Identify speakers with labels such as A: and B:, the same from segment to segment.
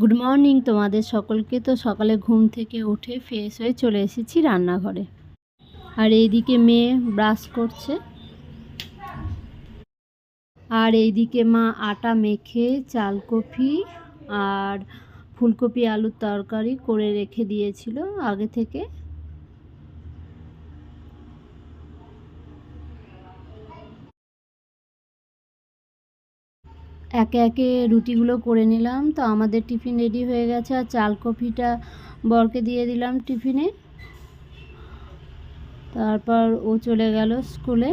A: Good morning তোমাদের সকলকে। তো সকালে ঘুম থেকে উঠে ফ্রেশ হয়ে চলে এসেছি রান্নাঘরে। আর এইদিকে মেয়ে ব্রাশ করছে। আর এইদিকে মা আটা মেখে চাল কফি আর ফুলকপি আলুর তরকারি করে রেখে দিয়েছিল আগে থেকে। একে একে রুটিগুলো করে নিলাম। তো আমাদের টিফিন রেডি হয়ে গেছে। আর চাল কফিটা বরকে দিয়ে দিলাম টিফিনে। তারপর ও চলে গেল স্কুলে।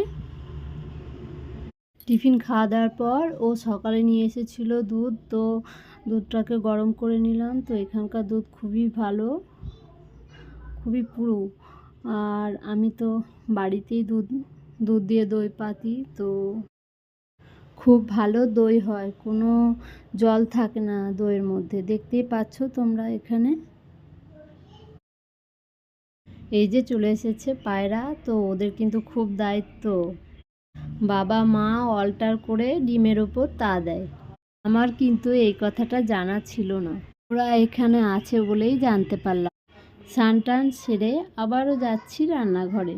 A: টিফিন খাওয়া দাওয়ার পর ও সকালে নিয়ে এসেছিল দুধ। তো দুধটাকে গরম করে নিলাম। তো এখানকার দুধ খুবই ভালো, খুবই পুরো। আর আমি তো বাড়িতেই দুধ দুধ দিয়ে দই পাতি। তো খুব ভালো দই হয়, কোনো জল থাকে না দইয়ের মধ্যে। দেখতেই পাচ্ছ তোমরা এখানে? এই যে চলে এসেছে পায়রা, তো ওদের কিন্তু খুব দায়িত্ব। বাবা, মা অল্টার করে ডিমের ওপর তা দেয়। আমার কিন্তু এই কথাটা জানা ছিল না। ওরা এখানে আছে বলেই জানতে পারলাম। স্নান টান সেরে আবারও যাচ্ছি রান্নাঘরে।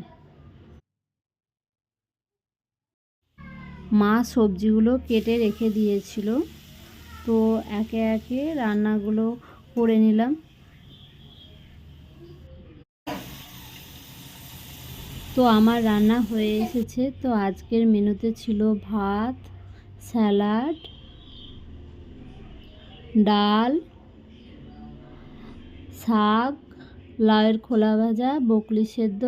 A: মা সবজিগুলো কেটে রেখে দিয়েছিল। তো একে একে রান্নাগুলো করে নিলাম। তো আমার রান্না হয়ে এসেছে। তো আজকের মেনুতে ছিল ভাত, স্যালাড, ডাল, শাক, লাউয়ের খোলা ভাজা, বকলি সেদ্ধ,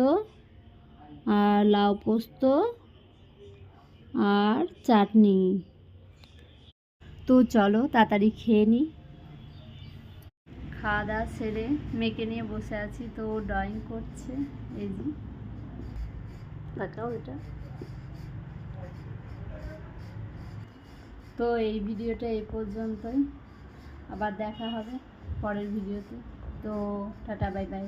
A: আর লাউ পোস্ত আর চাটনি। তো চলো তাড়াতাড়ি খেয়ে নিই খাওয়া দাওয়া সেরে মেয়েকে নিয়ে বসে আছি, তো ড্রয়িং করছে, এই যে। এটা। তো এই ভিডিওটা এই পর্যন্তই। আবার দেখা হবে পরের ভিডিওতে। তো টাটা, বাই বাই।